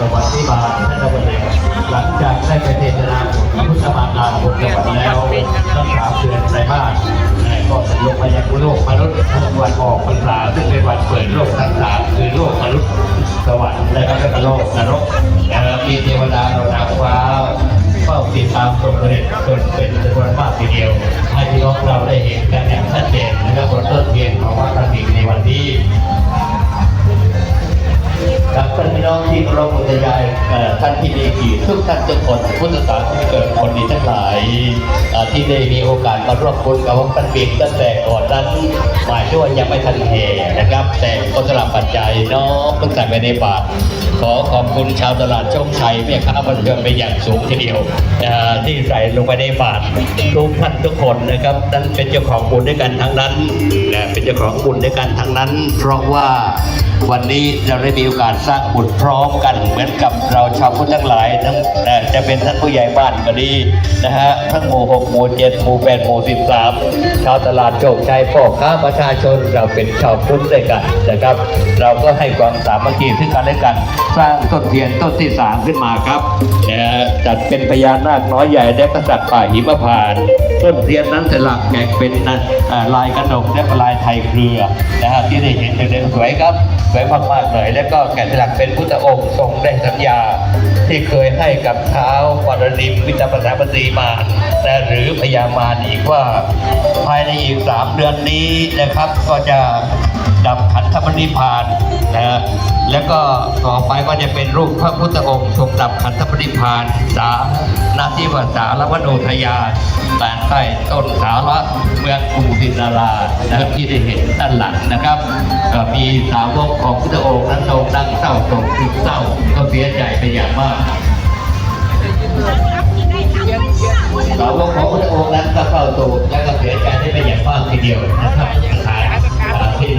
จังหวัดที่มาท่านวันนี้หลังจากได้ไปเทศนาพระพุทธมารดาบนจังหวัดแล้วตั้งสามเดือนไตรมาสก็จะลงมายังโลกมนุษย์ทั้งวันออกพรรษาซึ่งเป็นวันเปิดโลกทั้งสามคือโลกมนุษย์สวรรค์และก็โลกนรกมีเทวดาเราหนางฟ้าเฝ้าติดตามชมเด็จจนเป็นจำนวนมากทีเดียวให้พี่น้องเราได้เห็นกันอย่างชัดเจนนะครับบนต้น น้องที่เคารพบูชาเอ่อท่านที่มีเกียรติทุกท่านทุกคนพุทธศาสนิกชนคนดีทั้งหลายที่ได้มีโอกาสมาร่วมบุญกับวัดพระบิดตั้งแต่ก่อนนั้นหมายถึงว่ายังไม่ทันเหนะครับ แต่ก็สลับปัจจัยน้อมตั้งแต่ไปในบาทขอขอบคุณชาวตลาดโชคชัยแม่ค้าบันเทิงเป็นอย่างสูงทีเดียวที่ใส่ลงไปในบาททุกท่านทุกคนนะครับนั้นเป็นเจ้าของบุญด้วยกันทั้งนั้นเป็นเจ้าของบุญด้วยกันทั้งนั้น เพราะว่า วันนี้เราได้มีโอกาสสร้างบุญพร้อมกัน เหมือนกับเราชาวพุทธทั้งหลายทั้งจะเป็นท่านผู้ใหญ่บ้านก็ดีนะฮะทั้งหมู่หกหมู่เจ็ดหมู่แปดหมู่สิบสามชาวตลาดโชคชัยพ่อค้าประชาชนเราเป็นชาวพุทธด้วยกันนะครับ เราก็ให้ความสามัคคีซึ่งกันและกัน สร้างต้นเทียนต้นที่สามขึ้นมาครับจัดเป็นพญานาคน้อยใหญ่และกษัตริย์ป่าหิมพานต้นเทียนนั้นจะหลักแกะเป็นลายกระหนกและลายไทยเครือนะฮะที่ได้เห็นเด่นๆสวยครับไว้มากๆหน่อย และก็แกะสลักเป็นพุทธองค์ทรงได้สัญญา ที่เคยให้กับเท้าวปรนิมวิจาปสาปฏีมาแต่หรือพญามารอีกว่าภายในอีกสามเดือนนี้นะครับ ก็จะดับขันธปริพาน นะะแล้วก็ต่อไปก็จะเป็นรูปพระพุทธองค์ทรงดับขันธปริพานสานาทิวสาละวโนทยาแตนใต้ต้นสาระเมืองกูดินารานะครับที่ได้เห็นด้านหลังนะครับมีสาวกของพุทธองค์นั้นทรงดังเศร้าโศกซึมเศร้าก็เสียใจเป็นอย่างมากสาวกของพุทธองค์นั้นก็เศร้าโศกและก็เสียใจได้เป็นอย่างมากทีเดียวนะครับ